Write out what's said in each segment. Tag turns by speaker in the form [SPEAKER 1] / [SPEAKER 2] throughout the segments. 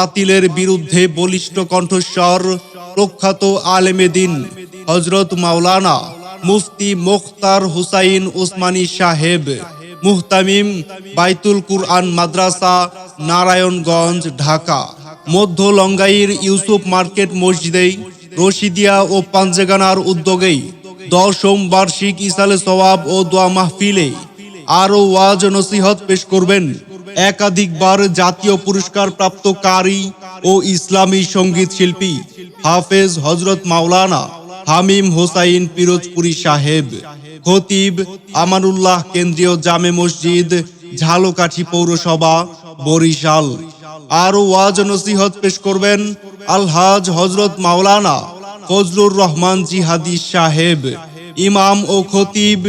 [SPEAKER 1] বাতিলের বিরুদ্ধে বলিষ্ঠ কণ্ঠস্বর প্রখ্যাত আলেমে দিন হজরত মাওলানা মুফতি মোখতার হুসাইন উসমানী সাহেব, মুহতামিম বাইতুল কুরআন মাদ্রাসা, নারায়ণগঞ্জ, ঢাকা। মধ্য লঙ্গাইয়ের ইউসুফ মার্কেট মসজিদেই রশিদিয়া ও পাঞ্জেগানার উদ্যোগেই দশম বার্ষিক ইসালে সওয়াব ও দোয়া মাহফিলে আরও ওয়াজ নসিহত পেশ করবেন। একাধিকবার জাতীয় পুরস্কার প্রাপ্ত কারি ও ইসলামী সংগীত শিল্পী হাফেজ হজরত মাওলানা হামিম হোসাইন পিরোজপুরি সাহেব, খতিব আমানুল্লাহ কেন্দ্রীয় জামে মসজিদ, ঝালকাঠি পৌরসভা, বরিশাল। আরও ওয়াজ নসিহত পেশ করবেন আলহাজ হজরত মাওলানা ফজলুর রহমান জিহাদি সাহেব, ইমাম ও খতিব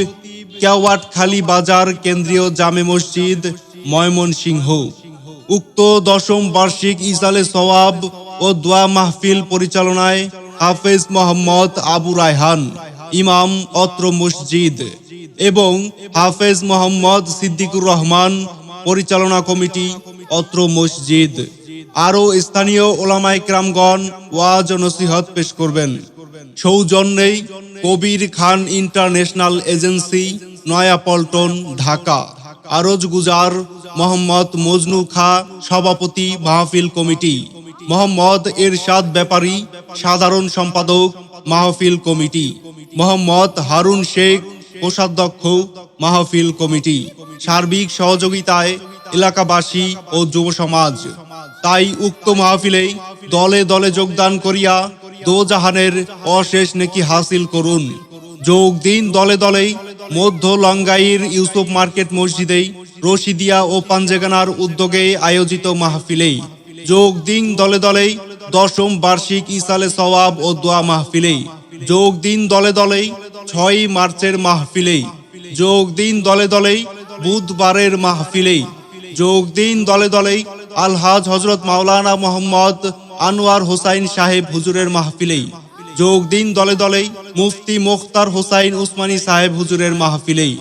[SPEAKER 1] কেওয়াট খালি বাজার কেন্দ্রীয় জামে মসজিদ ময়মনসিংহ। উক্ত দশম বার্ষিক ইসালে সওয়াব ও দোয়া মাহফিল পরিচালনায় হাফেজ মোহাম্মদ আবু রায়হান, ইমাম অত্র মসজিদ এবং হাফেজ মোহাম্মদ সিদ্দিকুর রহমান পরিচালনা কমিটি অত্র মসজিদ। আরও স্থানীয় ওলামাই ক্রামগণ ওয়াজ নসিহত পেশ করবেন। সৌজন্যেই কবির খান ইন্টারন্যাশনাল এজেন্সি, নয়াপল্টন, ঢাকা। আরজ গুজার মোহাম্মদ মজনু খা সভাপতি মাহফিল কমিটি, মোহাম্মদ এরশাদ ব্যাপারী সাধারণ সম্পাদক মাহফিল কমিটি, মোহাম্মদ হারুন শেখ কোষাধ্যক্ষ মাহফিল কমিটি, সার্বিক সহযোগিতায় এলাকাবাসী ও যুব সমাজ। তাই উক্ত মাহফিলে দলে দলে যোগদান করিয়া দোজাহানের অশেষ নেকি হাসিল করুন। যোগ দিন দলে দলেই মধ্য লঙ্গাইয়ের ইউসুফ মার্কেট মসজিদেই রশিদিয়া ও পাঞ্জেগানার উদ্যোগে আয়োজিত মাহফিলেই যোগ দিন দলে দলেই দশম বার্ষিক ইসালে সওয়াব ও দোয়া মাহফিলেই যোগ দিন দলে দলেই ছয় মার্চের মাহফিলেই যোগ দিন দলে দলেই বুধবারের মাহফিলেই যোগ দিন দলে দলেই আলহাজ হজরত মাওলানা মোহাম্মদ আনোয়ার হোসাইন সাহেব হুজুরের মাহফিলেই যোগ দিন দলে দলেই মুফতি মোখতার হোসাইন উসমানী সাহেব হুজুরের মাহফিলেই।